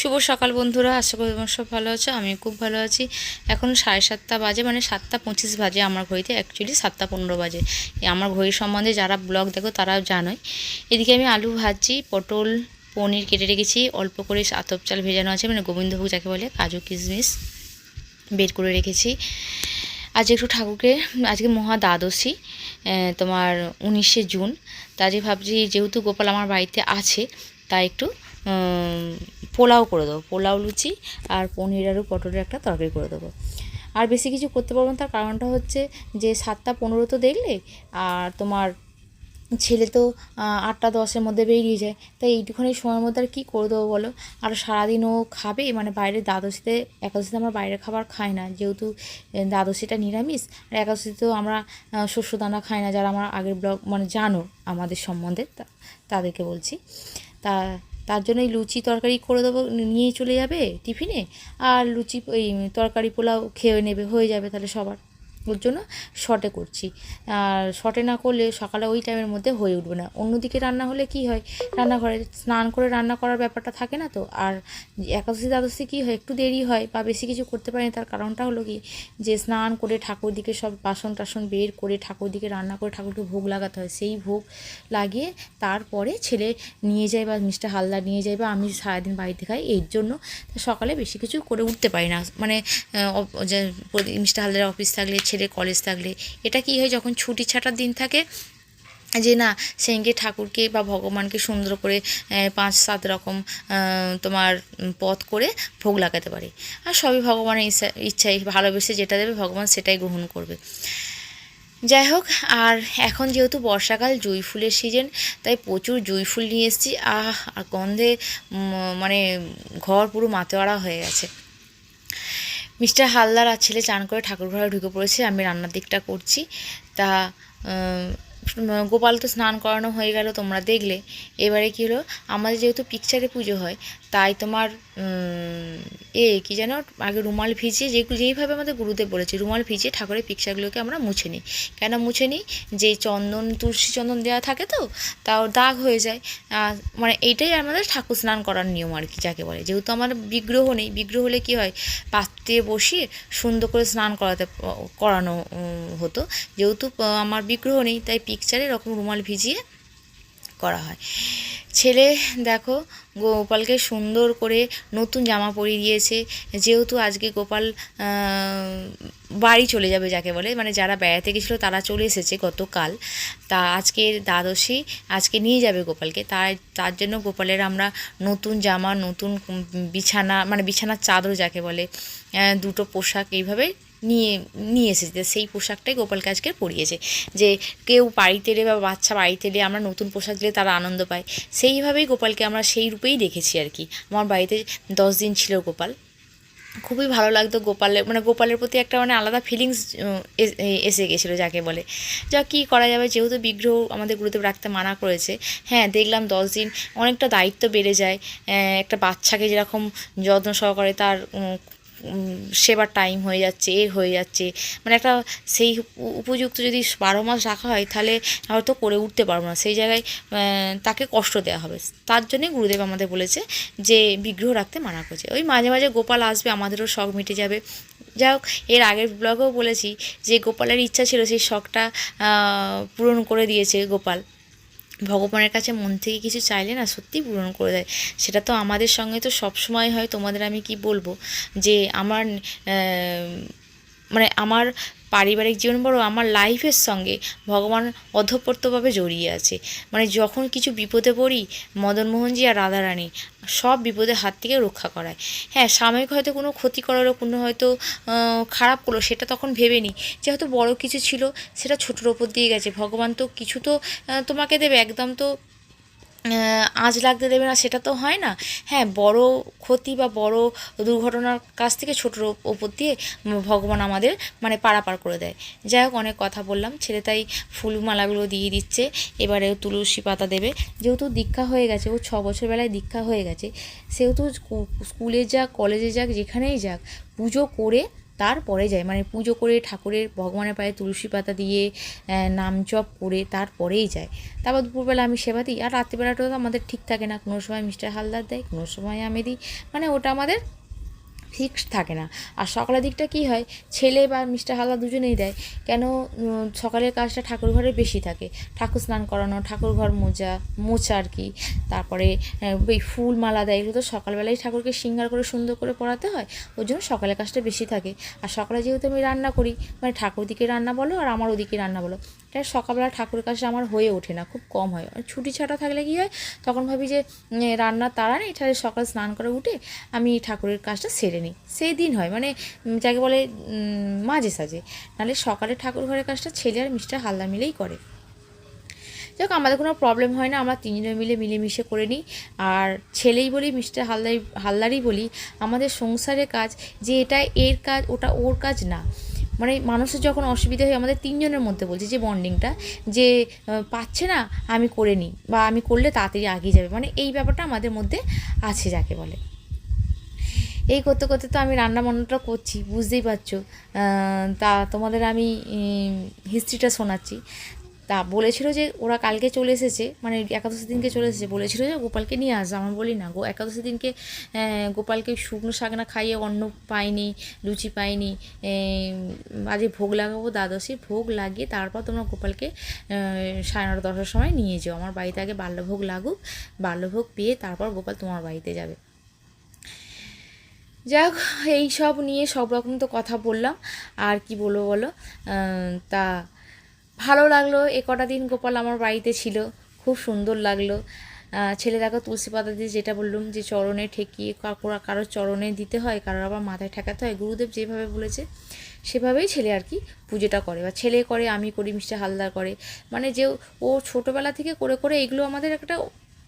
শুভ সকাল বন্ধুরা, আশা করি তোমার সব ভালো আছো আমি খুব ভালো আছি। এখন সাড়ে সাতটা বাজে মানে সাতটা পঁচিশ বাজে আমার ঘড়িতে অ্যাকচুয়ালি সাতটা পনেরো বাজে। আমার ঘড়ির সম্বন্ধে যারা ব্লগ দেখো তারাও জানোই। এদিকে আমি আলু ভাজছি, পটল, পনির কেটে রেখেছি, অল্প করে আতপ চাল ভেজানো আছে মানে গোবিন্দভোগ যাকে বলে, কাজু কিশমিশ বের করে রেখেছি। আজ একটু ঠাকুরকে, আজকে মহা দ্বাদশী তোমার উনিশে জুন। তা ভাবছি, যেহেতু গোপাল আমার বাড়িতে আছে, তাই একটু পোলাও করে দেবো। পোলাও লুচি আর পনির আলু পটলের একটা তরকারি করে দেবো। আর বেশি কিছু করতে পারব না, তার কারণটা হচ্ছে যে সাতটা পনেরো তো দেখলে, আর তোমার ছেলে তো আটটা দশের মধ্যে বেরিয়ে যায়। তাই এইটুখানি সময়ের মধ্যে আর কী করে দেবো বলো? আর সারাদিন ও খাবে? মানে বাইরে দ্বাদশীতে, একাদশীতে আমরা বাইরের খাবার খাই না। যেহেতু দ্বাদশীটা নিরামিষ, আর একাদশীতেও আমরা শস্যদানা খাই না, যারা আমার আগের ব্লগ মানে জানো আমাদের সম্বন্ধে তাদেরকে বলছি। তা তার জন্য এই লুচি তরকারি করে দেবো, নিয়ে চলে যাবে টিফিনে, আর লুচি, এই তরকারি পোলাও খেয়ে নেবে, হয়ে যাবে তাহলে সবার। ওর জন্য শর্টে করছি। আর শর্টে না করলে সকালে ওই টাইমের মধ্যে হয়ে উঠবে না। অন্যদিকে রান্না হলে কি হয়? রান্নাঘরে স্নান করে রান্না করার ব্যাপারটা থাকে না তো? আর একাদশী দ্বাদশী কী হয়? একটু দেরি হয় বা বেশি কিছু করতে পারি তার কারণটা হলো কি? যে স্নান করে ঠাকুর দিকে সব বাসন টাসন বের করে ঠাকুর দিকে রান্না করে ঠাকুরকে ভোগ লাগাতে হয়। সেই ভোগ লাগিয়ে তারপরে ছেলে নিয়ে যায় বা মিস্টার হালদার নিয়ে যায় বা আমি সারাদিন বাড়িতে খাই, এর জন্য সকালে বেশি কিছু করে উঠতে পারি না। মানে মিস্টার হালদারের অফিস থাকলে ছেলে কলেজ থাকলে। এটা কি হয় যখন ছুটি ছাটার দিন থাকে, যে না সেদিনকে ঠাকুরকে বা ভগবানকে সুন্দর করে পাঁচ সাত রকম তোমার পথ করে ভোগ লাগাতে পারে। আর সবই ভগবানের ইচ্ছা ইচ্ছাই ভালোবেসে যেটা দেবে ভগবান সেটাই গ্রহণ করবে। যাই হোক, আর এখন যেহেতু বর্ষাকাল, জুঁই ফুলের সিজন তাই প্রচুর জুঁই ফুল নিয়ে এসেছি। আহ, আর গন্ধে মানে ঘর পুরো মাতোয়ারা হয়ে গেছে। মিস্টার হালদার আর ছেলে চান করে ঠাকুর ঘরে ঢুকে পড়েছে, আমি রান্নার দিকটা করছি। তা গোপাল তো স্নান করানো হয়ে গেল, তোমরা দেখলে। এবারে কী হলো, আমাদের যেহেতু পিকচারে পুজো হয় তাই তোমার এ, কি যেন, আগে রুমাল ভিজিয়ে যেগুলো, যেইভাবে আমাদের গুরুদেব বলেছে, রুমাল ভিজিয়ে ঠাকুরের পিকচারগুলোকে আমরা মুছে নিই। কেন মুছে নিই? যে চন্দন, তুলসী চন্দন দেওয়া থাকে তো, তাও দাগ হয়ে যায়। মানে এইটাই আমাদের ঠাকুর স্নান করার নিয়ম আর কি, যাকে বলে। যেহেতু আমার বিগ্রহ নেই, বিগ্রহ হলে কী হয়? পাত্রে বসিয়ে সুন্দর করে স্নান করাতে, করানো হতো। যেহেতু আমার বিগ্রহ নেই, তাই পিকচারে এরকম রুমাল ভিজিয়ে করা হয়। ছেলে, দেখো, গোপালকে সুন্দর করে নতুন জামা পরিয়ে দিয়েছে। যেহেতু আজকে গোপাল বাড়ি চলে যাবে যাকে বলে মানে যারা বেড়াতে গেছিল তারা চলে এসেছে গতকাল। তা আজকের দ্বাদশী, আজকে নিয়ে যাবে গোপালকে। তার তার জন্য গোপালের আমরা নতুন জামা, নতুন বিছানা মানে বিছানার চাদর যাকে বলে দুটো পোশাক এইভাবে নিয়ে নিয়ে এসেছে সেই পোশাকটাই গোপালকে আজকে পরিয়েছে। যে কেউ বাড়িতে এলে বা বাচ্চা বাড়িতে এলে আমরা নতুন পোশাক দিলে তারা আনন্দ পায়। সেইভাবেই গোপালকে আমরা সেই রূপেই দেখেছি আর কি। আমার বাড়িতে দশ দিন ছিল গোপাল। খুবই ভালো লাগতো গোপালের মানে গোপালের প্রতি একটা মানে আলাদা ফিলিংস এসে গেছিল যাকে বলে। যা কি করা যাবে, যেহেতু বিগ্রহ আমাদের গুরুদেব রাখতে মানা করেছে। হ্যাঁ দেখলাম দশ দিন অনেকটা দায়িত্ব বেড়ে যায়। একটা বাচ্চাকে যেরকম যত্ন সহকারে তার সেবার টাইম হয়ে যাচ্ছে, এ হয়ে যাচ্ছে। মানে একটা সেই উপযুক্ত যদি বারো মাস রাখা হয়, তাহলে হয়তো করে উঠতে পারব না। সেই জায়গায় তাকে কষ্ট দেওয়া হবে। তার জন্যই গুরুদেব আমাদের বলেছে যে, বিগ্রহ রাখতে মানা করেছে। ওই মাঝে মাঝে গোপাল আসবে, আমাদেরও শখ মিটে যাবে। যাই হোক, এর আগের ব্লগেও বলেছি যে, গোপালের ইচ্ছা ছিল সেই শখটা পূরণ করে দিয়েছে গোপাল। ভগবানের কাছে মন থেকে কিছু চাইলে না সত্যি পূরণ করে দেয়। সেটা তো আমাদের সঙ্গে তো সবসময় হয়, তোমাদের আমি কি বলব? যে আমার মানে আমার পারিবারিক জীবন বড় আমার লাইফের সঙ্গে ভগবান অধপত্যভাবে জড়িয়ে আছে। মানে যখন কিছু বিপদে পড়ি মদনমোহনজি আর রাধারানী সব বিপদের হাত থেকে রক্ষা করায়। হ্যাঁ সাময়িক হয়তো কোনো ক্ষতি করারও কোনো হয়তো খারাপ করল, সেটা তখন ভেবে নিই যে হয়তো বড়ো কিছু ছিল, সেটা ছোটোর ওপর দিয়ে গেছে। ভগবান তো কিছু তো তোমাকে দেবে, একদম তো আঁচ লাগতে দেবে না, সেটা তো হয় না। হ্যাঁ বড় ক্ষতি বা বড় দুর্ঘটনার কাছ থেকে ছোটোর ওপর দিয়ে ভগবান আমাদের মানে পারাপার করে দেয়। যাই হোক, অনেক কথা বললাম, ছেলে তাই ফুলমালাগুলো দিয়ে দিচ্ছে এবারে তুলসী পাতা দেবে। যেহেতু দীক্ষা হয়ে গেছে, ও ছ বছর বেলায় দীক্ষা হয়ে গেছে, সেহেতু স্কুলে যাক, কলেজে যাক, যেখানেই যাক, পুজো করে তারপরে যায় মানে পুজো করে ঠাকুরের ভগবানের পায়ে তুলসী পাতা দিয়ে নাম জপ করে তারপরেই যায়। তারপর দুপুরবেলা আমি সেবা দিই, আর রাত্রিবেলাটাও তো আমাদের ঠিক থাকে না। কোনো সময় মিস্টার হালদার দেয়, কোনো সময় আমি দিই। মানে ওটা আমাদের ফিক্সড থাকে না। আর সকালের দিকটা কি হয়, ছেলে বা মিস্টার হালদা দুজনেই দেয়, কেন সকালের কাজটা ঠাকুর ঘরে বেশি থাকে? ঠাকুর স্নান করানো, ঠাকুর ঘর মোজা, মোছা আর কি। তারপরে ওই ফুল মালা দেয়, এগুলো তো সকালবেলায় ঠাকুরকে সিঙ্গার করে সুন্দর করে পড়াতে হয়, ওই জন্য সকালের কাজটা বেশি থাকে। আর সকালে যেহেতু আমি রান্না করি মানে ঠাকুর দিকে রান্না বলো আর আমার ওদিকে রান্না বলো এটা সকালবেলা ঠাকুরের কাজটা আমার হয়ে ওঠে না, খুব কম হয়। ছুটি ছাটা থাকলে কি হয়, তখন ভাবি যে রান্নার তাড়া নেই, তাহলে সকাল স্নান করে উঠে আমি ঠাকুরের কাজটা সেরে নিই। সেই দিন হয় মানে যাকে বলে মাঝে সাঝে। নাহলে সকালে ঠাকুর ঘরের কাজটা ছেলে আর মিস্টার হালদা মিলেই করে। যাক, আমাদের কোনো প্রবলেম হয় না, আমরা তিনজনে মিলে মিলেমিশে করে নিই। আর ছেলেই বলি মিস্টার হালদার হালদারই বলি, আমাদের সংসারের কাজ যে এটা এর কাজ, ওটা ওর কাজ না। মানে মানুষের যখন অসুবিধা হয়, আমাদের তিনজনের মধ্যে বলছি যে বন্ডিংটা যে পাচ্ছে না, আমি করে নিই বা আমি করলে তাড়াতাড়ি আগিয়ে যাবে। মানে এই ব্যাপারটা আমাদের মধ্যে আছে যাকে বলে। এই করতে করতে তো আমি রান্না বান্নাটা করছি, বুঝতেই পারছ। তা তোমাদের আমি হিস্ট্রিটা শোনাচ্ছি। তা বলেছিল যে ওরা কালকে চলে এসেছে মানে একাদশী দিনকে চলে এসেছে। বলেছিল যে গোপালকে নিয়ে আসবে আমার বলি, না গো, একাদশী দিনকে গোপালকে শুকনো শাক না খাইয়ে অন্ন পাইনি, লুচি পাইনি আজকে ভোগ লাগাবো দ্বাদশী, ভোগ লাগিয়ে তারপর তোমরা গোপালকে সাড়ে নটা দশটার সময় নিয়ে যেও। আমার বাড়িতে আগে বাল্যভোগ লাগুক, বাল্যভোগ পেয়ে তারপর গোপাল তোমার বাড়িতে যাবে। যাক, এই সব নিয়ে সব রকম তো কথা বললাম, আর কি বলব বলো? তা ভালো লাগল। এ কটা দিন গোপাল আমার বাড়িতে ছিল। খুব সুন্দর লাগল। আহ, ছেলে দেখো তুলসী পাতা দিয়ে যেটা বললাম যে চরণে ঠেকিয়ে কারও কারও চরণে দিতে হয় কারোর আবার মাথায় ঠেকাতে হয় গুরুদেব যেভাবে বলেছে সেভাবেই ছেলে আর কি পুজোটা করে। বা ছেলে করে আমি করি মিস্টার হালদার করে। মানে যে ও ছোটোবেলা থেকে করে করে এগুলো আমাদের একটা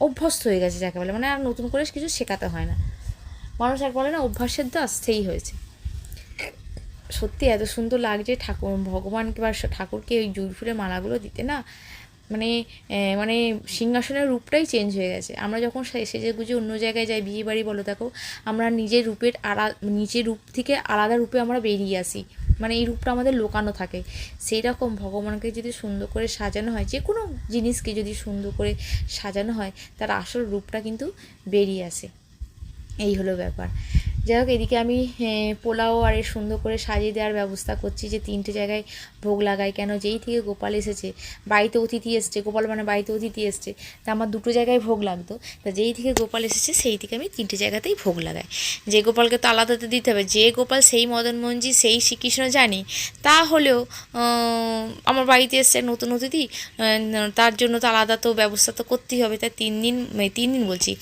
অভ্যস্ত হয়ে গেছে যাকে বলে মানে আর নতুন করে কিছু শেখাতে হয় না। মানুষ এক বলে না অভ্যাসের দাস সেই হয়েছে। সত্যি এত সুন্দর লাগছে ঠাকুর ভগবানকে বা ঠাকুরকে ওই জুঁই ফুলের মালাগুলো দিতে না মানে মানে সিংহাসনের রূপটাই চেঞ্জ হয়ে গেছে। আমরা যখন সেজে গুজে অন্য জায়গায় যাই, বিয়ে বাড়ি বলো, দেখো, আমরা নিজের রূপের আড়া নিজের রূপ থেকে আলাদা রূপে আমরা বেরিয়ে আসি। মানে এই রূপটা আমাদের লোকানো থাকে। সেই রকম ভগবানকে যদি সুন্দর করে সাজানো হয় যে কোনো জিনিসকে যদি সুন্দর করে সাজানো হয়, তার আসল রূপটা কিন্তু বেরিয়ে আসে। এই হলো ব্যাপার। যাই হোক এদিকে আমি পোলাও আর এর সুন্দর করে সাজিয়ে দেওয়ার ব্যবস্থা করছি যে তিনটে জায়গায় ভোগ লাগাই। কেন? যেই থেকে গোপাল এসেছে, বাড়িতে অতিথি এসছে, গোপাল মানে বাড়িতে অতিথি এসছে, তা আমার দুটো জায়গায় ভোগ লাগতো। তা যেই থেকে গোপাল এসেছে, সেই থেকে আমি তিনটে জায়গাতেই ভোগ লাগাই। যে গোপালকে তো আলাদাতে দিতে হবে, যে গোপাল সেই মদন মঞ্জি, সেই শ্রীকৃষ্ণ জানি, তা হলেও আমার বাড়িতে এসছে নতুন অতিথি তার জন্য তো আলাদা তো ব্যবস্থা তো করতেই হবে। তাই তিন দিন তিন দিন বলছি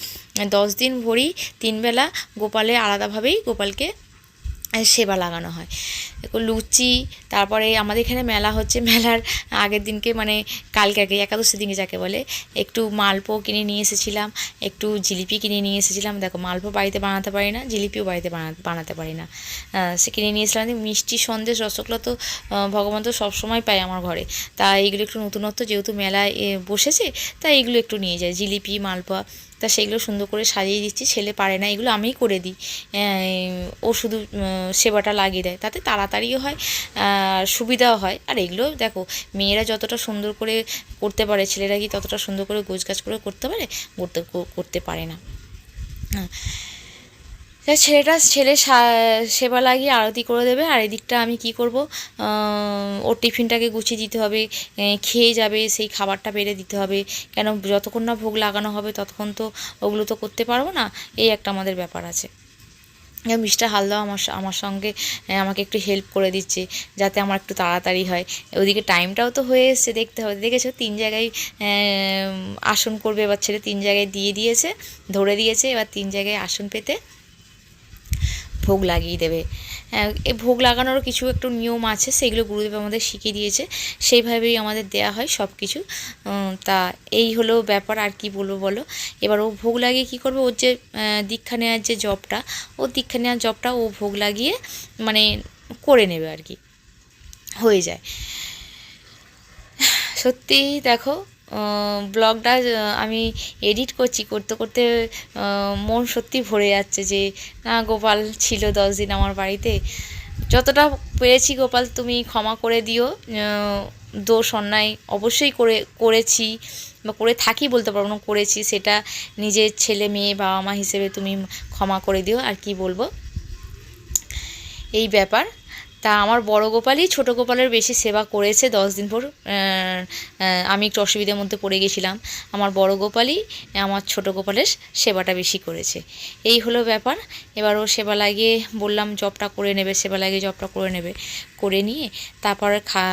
দশ দিন ভরি তিনবেলা গোপালে আলাদাভাবেই গোপালকে সেবা লাগানো হয়। লুচি, তারপরে আমাদের এখানে মেলা হচ্ছে, মেলার আগের দিনকে মানে কালকে আগে একাদশী দিনে যাকে বলে, একটু মালপো কিনে নিয়ে এসেছিলাম, একটু জিলিপি কিনে নিয়ে এসেছিলাম। দেখো মালপো বাড়িতে বানাতে পারি না, জিলিপিও বাড়িতে বানা, বানাতে পারি না। সে কিনে নিয়ে এসেছিলাম মিষ্টি, সন্দেশ, রসগোল্লা তো ভগবান তো সবসময় পায় আমার ঘরে। তা এইগুলো একটু নতুনত্ব যেহেতু মেলায় বসেছে তাই এগুলো একটু নিয়ে যায় জিলিপি, মালপোয়া, তা সেগুলো সুন্দর করে সাজিয়ে দিচ্ছি, ছেলে পারে না, এগুলো আমিই করে দিই। ও শুধু সেবাটা লাগিয়ে দেয়। তাতে তাড়াতাড়িও হয় সুবিধাও হয়। আর এগুলো দেখো, মেয়েরা যতটা সুন্দর করে করতে পারে, ছেলেরা কি ততটা সুন্দর করে গোছগাছ করে করতে পারে? করতে করতে পারে না। হ্যাঁ। ছেলেটা, ছেলে সেবা লাগিয়ে আরতি করে দেবে। আর এদিকটা আমি কি করব? ওর টিফিনটাকে গুছিয়ে দিতে হবে। খেয়ে যাবে, সেই খাবারটা বেড়ে দিতে হবে। কেন, যতক্ষণ না ভোগ লাগানো হবে, ততক্ষণ তো ওগুলো তো করতে পারব না। এই একটা আমাদের ব্যাপার আছে। মিস্টার হালদাও আমার আমার সঙ্গে আমাকে একটু হেল্প করে দিচ্ছে, যাতে আমার একটু তাড়াতাড়ি হয়। ওদিকে টাইমটাও তো হয়ে এসছে, দেখতে হবে। দেখেছ, তিন জায়গায় আসন করবে, এবার ছেলে তিন জায়গায় দিয়ে দিয়েছে, ধরে দিয়েছে, এবার তিন জায়গায় আসন পেতে ভোগ লাগিয়ে দেবে। হ্যাঁ, ভোগ লাগানোর কিছু একটু নিয়ম আছে সেগুলো গুরুদেব আমাদের শিখিয়ে দিয়েছে। সেইভাবেই আমাদের দেয়া হয় সব কিছু তা এই হলো ব্যাপার আর কি বলব বলো? এবার ও ভোগ লাগিয়ে কি করবে? ওর যে দীক্ষা নেওয়ার যে জবটা ও দীক্ষা নেওয়ার জবটা ও ভোগ লাগিয়ে মানে করে নেবে আর কি। হয়ে যায়। সত্যি দেখো ব্লগটা আমি এডিট করছি করতে করতে মন সত্যি ভরে যাচ্ছে যে, না গোপাল ছিল দশ দিন আমার বাড়িতে। যতটা পেরেছি গোপাল, তুমি ক্ষমা করে দিও। দোষ, অন্যায় অবশ্যই করে, করেছি বা করে থাকি বলতে পারব না, করেছি। সেটা নিজের ছেলে, মেয়ে বাবা মা হিসেবে তুমি ক্ষমা করে দিও। আর কি বলব? এই ব্যাপার। তা আমার বড় গোপালই ছোট গোপালের বেশি সেবা করেছে দশ দিন পর আমি একটু অসুবিধার মধ্যে পড়ে গেছিলাম। আমার বড় গোপালই আমার ছোট গোপালের সেবাটা বেশি করেছে। এই হলো ব্যাপার। এবার ও সেবা লাগিয়ে বললাম, জবটা করে নেবে, সেবা লাগিয়ে জবটা করে নেবে। করে নিয়ে তারপরে খা,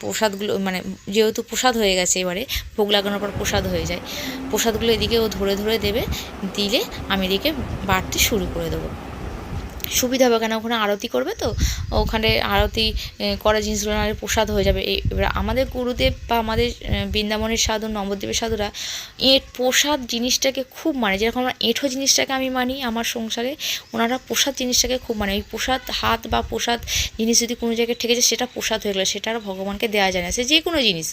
প্রসাদগুলো মানে যেহেতু প্রসাদ হয়ে গেছে এবারে, ভোগ লাগানোর পর প্রসাদ হয়ে যায়। প্রসাদগুলো এদিকে ও ধরে ধরে দেবে, দিলে আমি এদিকে বাড়তে শুরু করে দেবো। সুবিধা হবে কেন ওখানে আরতি করবে তো, ওখানে আরতি করা জিনিসগুলো নাহলে প্রসাদ হয়ে যাবে। এবার আমাদের গুরুদেব বা আমাদের বৃন্দাবনের সাধু, নবদ্বীপের সাধুরা এঁট, প্রসাদ জিনিসটাকে খুব মানে যেরকম আমরা এঁঠো জিনিসটাকে আমি মানি আমার সংসারে, ওনারা প্রসাদ জিনিসটাকে খুব মানে। ওই প্রসাদ হাত বা প্রসাদ জিনিস যদি কোনো জায়গায় ঠেকেছে, সেটা প্রসাদ হয়ে গেলো, সেটা আর ভগবানকে দেওয়া যায় না। সে যে কোনো জিনিস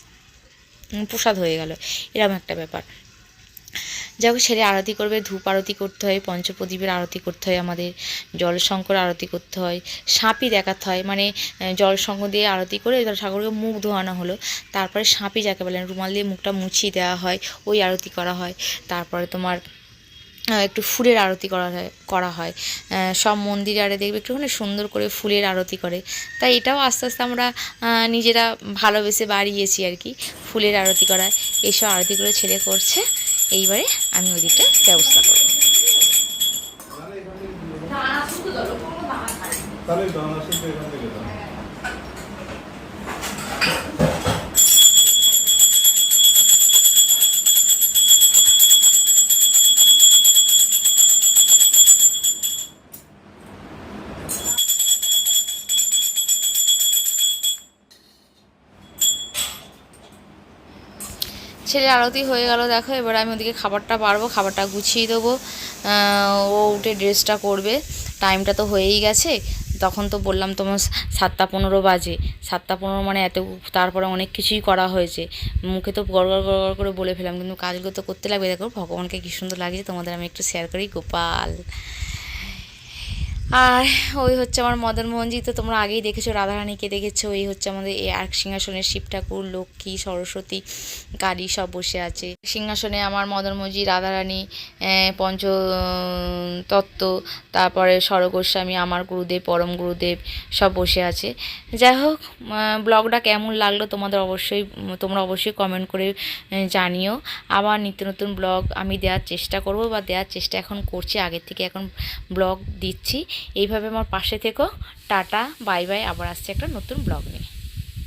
প্রসাদ হয়ে গেল। এরকম একটা ব্যাপার। যাই হোক ছেলে আরতি করবে, ধূপ আরতি করতে হয়, পঞ্চপ্রদীপের আরতি করতে হয়, আমাদের জলশঙ্কর আরতি করতে হয় সাপি দেখাতে হয় মানে জলশঙ্কর দিয়ে আরতি করে ঠাকুরকে মুখ ধোয়ানো হলো, তারপরে সাপি যাকে বলেন রুমাল দিয়ে মুখটা মুছিয়ে দেওয়া হয়, ওই আরতি করা হয়, তারপরে তোমার একটু ফুলের আরতি করা হয় করা হয় সব মন্দিরে আরে দেখবে একটুখানি সুন্দর করে ফুলের আরতি করে, তাই এটাও আস্তে আস্তে আমরা নিজেরা ভালোবেসে বাড়িয়েছি আর কি, ফুলের আরতি করা এইসব আরতিগুলো ছেলে করছে এইবারে আমি ওদিকটা ব্যবস্থা করব। ছেলে আরতি হয়ে গেল, দেখো, এবার আমি ওদিকে খাবারটা পারব, খাবারটা গুছিয়ে দেবো। ও উঠে ড্রেসটা করবে টাইমটা তো হয়েই গেছে। তখন তো বললাম তোমার সাতটা পনেরো বাজে। সাতটা পনেরো মানে এত, তারপরে অনেক কিছুই করা হয়েছে। মুখে তো গড় গড় গড় গড় করে বলে ফেলাম কিন্তু কাজগুলো তো করতে লাগবে। দেখো, ভগবানকে কী সুন্দর লাগছে, তোমাদের আমি একটু শেয়ার করি, গোপাল। আর ওই হচ্ছে আমার মদন মোহনজি, তো তোমরা আগেই দেখেছ, রাধারানীকে দেখেছ, এই হচ্ছে আমাদের এই এক সিংহাসনের শিব ঠাকুর লক্ষ্মী, সরস্বতী, কালী সব বসে আছে। সিংহাসনে আমার মদন মোহনজি, রাধারানী পঞ্চ তত্ত্ব, তারপরে স্বর গোস্বামী আমার গুরুদেব, পরম গুরুদেব সব বসে আছে। যাই হোক ব্লগটা কেমন লাগল তোমাদের অবশ্যই, তোমরা অবশ্যই কমেন্ট করে জানিও। আবার নিত্য নতুন ব্লগ আমি দেওয়ার চেষ্টা করব বা দেওয়ার চেষ্টা এখন করছি, আগের থেকে এখন ব্লগ দিচ্ছি। এইভাবে আমার পাশে থেকো। Tata bye bye. আবার আসছে একটা নতুন ব্লগ নিয়ে।